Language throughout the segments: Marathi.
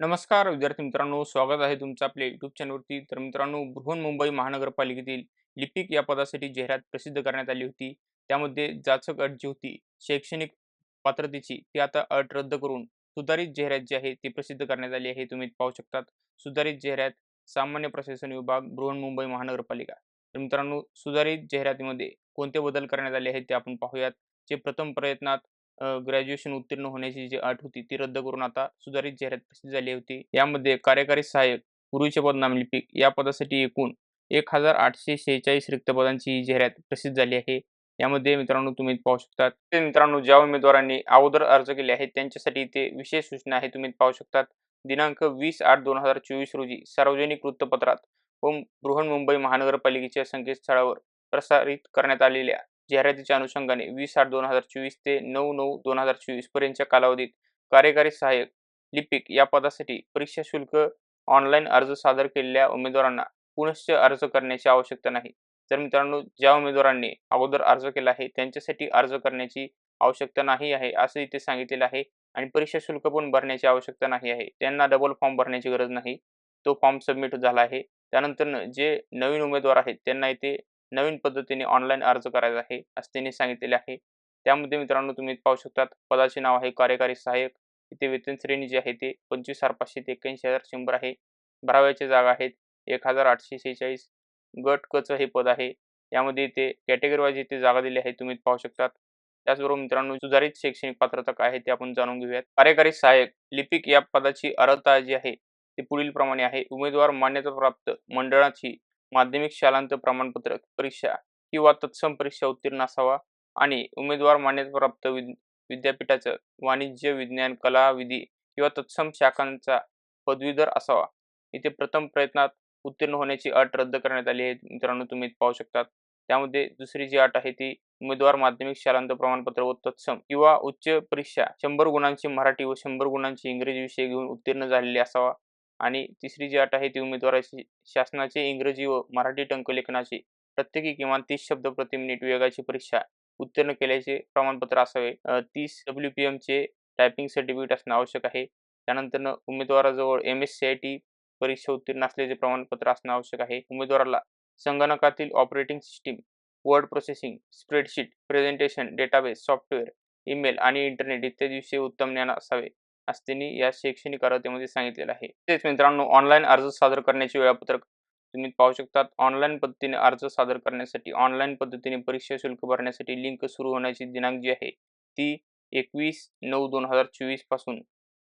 नमस्कार विद्यार्थी मित्रांनो. स्वागत आहे तुमचं आपल्या युट्यूब चॅनलवरती तर मित्रांनो बृहन्मुंबई महानगरपालिकेतील लिपिक या पदासाठी जाहिरात प्रसिद्ध करण्यात आली होती. त्यामध्ये जाचक अट जी होती शैक्षणिक पात्रतेची ती आता अट रद्द करून सुधारित जाहिरात जी आहे ती प्रसिद्ध करण्यात आली आहे. तुम्ही पाहू शकतात सुधारित जाहिरात सामान्य प्रशासन विभाग बृहन्मुंबई महानगरपालिका. तर मित्रांनो सुधारित जाहिरातीमध्ये कोणते बदल करण्यात आले आहेत ते आपण पाहूयात. जे प्रथम प्रयत्नात ग्रॅज्युएशन उत्तीर्ण होण्याची जी अट होती ती रद्द करून आता सुधारित जाहिरात प्रसिद्ध झाली होती. यामध्ये कार्यकारी सहाय्यक पूर्वीचे पद नामलिपिक या पदासाठी एकूण एक हजार आठशे शेहेचाळीस रिक्त पदांची ही जाहिरात प्रसिद्ध झाली आहे. यामध्ये मित्रांनो तुम्ही पाहू शकतात ते मित्रांनो ज्या उमेदवारांनी अगोदर अर्ज केले आहेत त्यांच्यासाठी ते विशेष सूचना आहे तुम्ही पाहू शकतात. दिनांक वीस आठ दोन हजार चोवीस रोजी सार्वजनिक वृत्तपत्रात व बृहन्मुंबई महानगरपालिकेच्या संकेतस्थळावर प्रसारित करण्यात आलेल्या जाहिरातीच्या अनुषंगाने वीस आठ दोन हजार चोवीस ते नऊ नऊ दोन हजार चोवीस पर्यंतच्या कालावधीत कार्यकारी सहाय्यक लिपिक या पदासाठी परीक्षा शुल्क ऑनलाईन अर्ज सादर केलेल्या उमेदवारांना पुनश्च अर्ज करण्याची आवश्यकता नाही. तर मित्रांनो ज्या उमेदवारांनी अगोदर अर्ज केला आहे त्यांच्यासाठी अर्ज करण्याची आवश्यकता नाही आहे असं इथे सांगितलेलं आहे आणि परीक्षा शुल्क पण भरण्याची आवश्यकता नाही आहे. त्यांना डबल फॉर्म भरण्याची गरज नाही. तो फॉर्म सबमिट झाला आहे. त्यानंतर जे नवीन उमेदवार आहेत त्यांना इथे नवीन पद्धतीने ऑनलाईन अर्ज करायचा आहे असं त्यांनी सांगितलेले आहे. त्यामध्ये मित्रांनो तुम्ही पाहू शकतात पदाचे नाव आहे कार्यकारी सहाय्यक. इथे वेतन श्रेणी जी आहे ते पंचवीस हजार पाचशे ते एक्क्याऐंशी हजार शंभर आहे. भराव्याच्या जागा आहेत एक हजार आठशे शेहेचाळीस. गट कच हे पद आहे. यामध्ये इथे कॅटेगरी वाईज इथे जागा दिली आहे तुम्ही पाहू शकतात. त्याचबरोबर मित्रांनो सुधारित शैक्षणिक पात्रता काय आहे ते आपण जाणून घेऊयात. कार्यकारी सहाय्यक लिपिक या पदाची अर्हता जी आहे ती पुढील प्रमाणे आहे. उमेदवार मान्यताप्राप्त मंडळाची माध्यमिक शालांत प्रमाणपत्र परीक्षा किंवा तत्सम परीक्षा उत्तीर्ण असावा आणि उमेदवार मान्यताप्राप्त विद विद्यापीठाचं वाणिज्य विज्ञान कला विधी किंवा तत्सम शाखांचा पदवीधर असावा. इथे प्रथम प्रयत्नात उत्तीर्ण होण्याची अट रद्द करण्यात आली आहे. मित्रांनो तुम्ही पाहू शकतात. त्यामध्ये दुसरी जी अट आहे ती उमेदवार माध्यमिक शालांत प्रमाणपत्र व तत्सम किंवा उच्च परीक्षा शंभर गुणांची मराठी व शंभर गुणांची इंग्रजी विषय घेऊन उत्तीर्ण झालेले असावा. आणि तिसरी जी अट आहे ती उमेदवाराची शासनाचे इंग्रजी व मराठी टंकलेखनाचे प्रत्येकी किमान तीस शब्द प्रति मिनिट वेगाची परीक्षा उत्तीर्ण केल्याचे प्रमाणपत्र असावे. तीस डब्ल्यू पी एमचे टायपिंग सर्टिफिकेट असणं आवश्यक आहे. त्यानंतर उमेदवाराजवळ M S C I T परीक्षा उत्तीर्ण असल्याचे प्रमाणपत्र असणं आवश्यक आहे. उमेदवाराला संगणकातील operating system word processing spreadsheet presentation database software email आणि इंटरनेट इत्यादी विषयी उत्तम ज्ञान असावे. असं त्यांनी या शैक्षणिक अर्हतेमध्ये सांगितलेलं आहे. तेच मित्रांनो ऑनलाईन अर्ज सादर करण्याचे वेळापत्रक तुम्ही पाहू शकतात. ऑनलाईन पद्धतीने अर्ज सादर करण्यासाठी ऑनलाईन पद्धतीने परीक्षा शुल्क भरण्यासाठी लिंक सुरू होण्याची दिनांक जी आहे ती एकवीस नऊ दोन हजार चोवीसपासून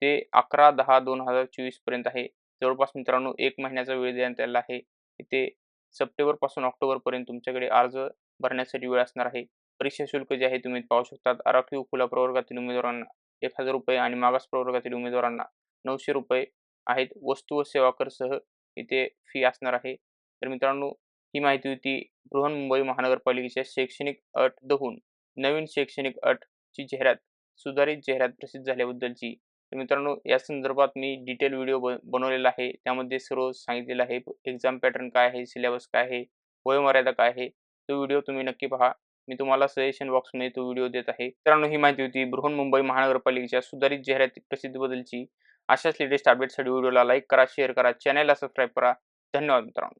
ते अकरा दहा दोन हजार चोवीसपर्यंत आहे. जवळपास मित्रांनो एक महिन्याचा वेळ देण्यात आला आहे. इथे सप्टेंबरपासून ऑक्टोबर पर्यंत तुमच्याकडे अर्ज भरण्यासाठी वेळ असणार आहे. परीक्षा शुल्क जे आहे तुम्ही पाहू शकतात. आराखीव खुला प्रवर्गातील उमेदवारांना एक हजार रुपये आणि मागास प्रवर्गातील उमेदवारांना नऊशे रुपये आहेत. वस्तू व सेवा करसह इथे फी असणार आहे. तर मित्रांनो ही माहिती होती बृहन्मुंबई महानगरपालिकेच्या शैक्षणिक अट दहून नवीन शैक्षणिक अटची जाहिरात सुधारित जाहिरात प्रसिद्ध झाल्याबद्दलची. तर मित्रांनो या संदर्भात मी डिटेल व्हिडिओ बनवलेला आहे. त्यामध्ये सर्व सांगितलेलं आहे. एक्झाम पॅटर्न काय आहे? सिलेबस काय आहे? वयोमर्यादा काय आहे? तो व्हिडिओ तुम्ही नक्की पहा. मी तुम्हाला सजेशन बॉक्समध्ये तो व्हिडिओ देत आहे. मित्रांनो ही माहिती होती बृहन्मुंबई महानगरपालिकेच्या सुधारित जाहिराती प्रसिद्ध बद्दलची अशाच लेटेस्ट अपडेटसाठी व्हिडिओला लाईक करा शेअर करा चॅनलला सबस्क्राईब करा. धन्यवाद मित्रांनो.